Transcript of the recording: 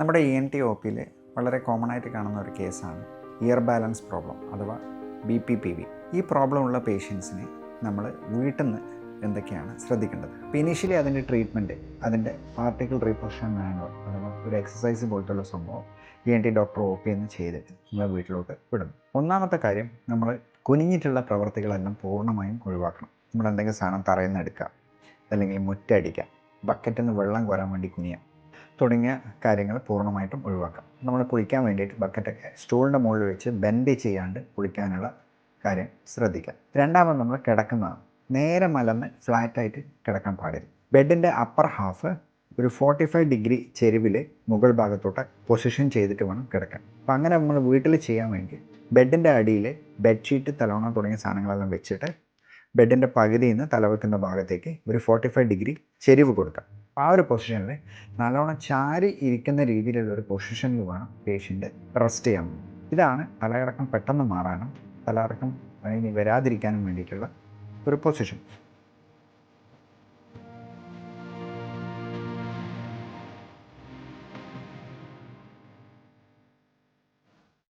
നമ്മുടെ E N T O പിയിൽ വളരെ കോമൺ ആയിട്ട് കാണുന്ന ഒരു കേസാണ് ഇയർ ബാലൻസ് പ്രോബ്ലം അഥവാ ബി പി പി വി ഈ പ്രോബ്ലം ഉള്ള പേഷ്യൻസിനെ നമ്മൾ വീട്ടിൽ നിന്ന് എന്തൊക്കെയാണ് ശ്രദ്ധിക്കേണ്ടത്? അപ്പോൾ ഇനീഷ്യലി അതിന്റെ ട്രീറ്റ്മെന്റ് അതിന്റെ പാർട്ടിക്കിൾ റീപ്രഷൻ മാനുവൽ അഥവാ ഒരു എക്സസൈസ് പോലത്തുള്ള സംഭവം E N T doctor O P എന്ന് ചെയ്തിട്ട് നമ്മൾ വീട്ടിലോട്ട് വിടുന്നു. ഒന്നാമത്തെ കാര്യം നമ്മൾ കുനിഞ്ഞിട്ടുള്ള പ്രവർത്തികളെല്ലാം പൂർണമായും ഒഴിവാക്കണം. നമ്മൾ എന്തെങ്കിലും സാധനം തറയിൽ നിന്ന് എടുക്കുക അല്ലെങ്കിൽ മുറ്റടിക്കുക ബക്കറ്റിൽ നിന്ന് വെള്ളം കോരാൻ വേണ്ടി കുനിയുക തുടങ്ങിയ കാര്യങ്ങൾ പൂർണമായിട്ടും ഒഴിവാക്കാം. നമ്മൾ കുളിക്കാൻ വേണ്ടിയിട്ട് ബക്കറ്റൊക്കെ സ്റ്റൂളിന്റെ മുകളിൽ വെച്ച് ബെൻഡ് ചെയ്യാണ്ട് കുളിക്കാനുള്ള കാര്യം ശ്രദ്ധിക്കാം. രണ്ടാമത് നമ്മൾ കിടക്കുന്നതാണ്. നേരെ മലന്ന് ഫ്ലാറ്റായിട്ട് കിടക്കാൻ പാടില്ല. ബെഡിന്റെ അപ്പർ ഹാഫ് ഒരു ഫോർട്ടി ഫൈവ് ഡിഗ്രി ചെരുവിൽ മുകൾ ഭാഗത്തോട്ട് പൊസിഷൻ ചെയ്തിട്ട് വേണം കിടക്കാൻ. അപ്പം അങ്ങനെ നമ്മൾ വീട്ടിൽ ചെയ്യാൻ വേണ്ടി ബെഡിന്റെ അടിയിൽ ബെഡ്ഷീറ്റ് തലോണ തുടങ്ങിയ സാധനങ്ങളെല്ലാം വെച്ചിട്ട് ബെഡിന്റെ പകുതിയിൽ നിന്ന് തലവെക്കുന്ന ഭാഗത്തേക്ക് ഒരു ഫോർട്ടി ഫൈവ് ഡിഗ്രി ചെരിവ് കൊടുക്കാം. ആ ഒരു പൊസിഷനിൽ നല്ലോണം ചാരി ഇരിക്കുന്ന രീതിയിലുള്ള ഒരു പൊസിഷനിൽ വേണം പേഷ്യന്റ് റെസ്റ്റ് ചെയ്യാൻ. ഇതാണ് തലകറക്കം പെട്ടെന്ന് മാറാനും തലകറക്കം ഇനി വരാതിരിക്കാനും വേണ്ടിയിട്ടുള്ള ഒരു പൊസിഷൻ